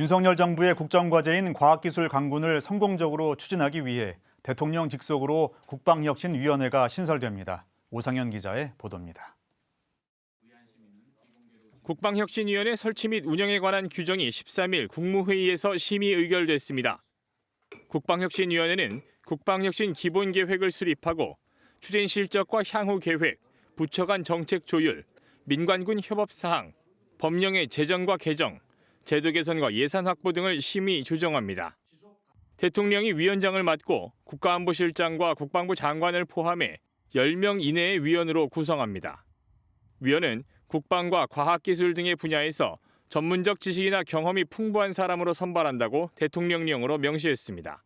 윤석열 정부의 국정과제인 과학기술 강군을 성공적으로 추진하기 위해 대통령 직속으로 국방혁신위원회가 신설됩니다. 오상현 기자의 보도입니다. 국방혁신위원회 설치 및 운영에 관한 규정이 13일 국무회의에서 심의 의결됐습니다. 국방혁신위원회는 국방혁신 기본계획을 수립하고 추진 실적과 향후 계획, 부처 간 정책 조율, 민관군 협업 사항, 법령의 제정과 개정, 제도 개선과 예산 확보 등을 심의 조정합니다. 대통령이 위원장을 맡고 국가안보실장과 국방부 장관을 포함해 10명 이내의 위원으로 구성합니다. 위원은 국방과 과학기술 등의 분야에서 전문적 지식이나 경험이 풍부한 사람으로 선발한다고 대통령령으로 명시했습니다.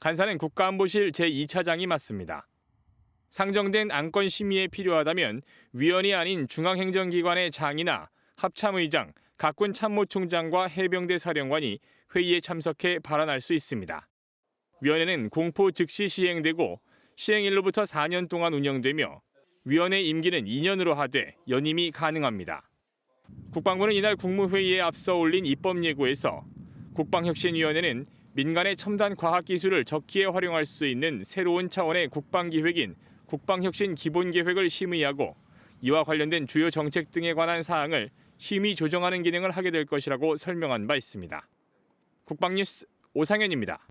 간사는 국가안보실 제2차장이 맡습니다. 상정된 안건 심의에 필요하다면 위원이 아닌 중앙행정기관의 장이나 합참의장, 각군 참모총장과 해병대 사령관이 회의에 참석해 발언할 수 있습니다. 위원회는 공포 즉시 시행되고 시행일로부터 4년 동안 운영되며 위원회 임기는 2년으로 하되 연임이 가능합니다. 국방부는 이날 국무회의에 앞서 올린 입법 예고에서 국방혁신위원회는 민간의 첨단 과학 기술을 적기에 활용할 수 있는 새로운 차원의 국방 기획인 국방혁신 기본계획을 심의하고 이와 관련된 주요 정책 등에 관한 사항을 심의 조정하는 기능을 하게 될 것이라고 설명한 바 있습니다. 국방뉴스 오상현입니다.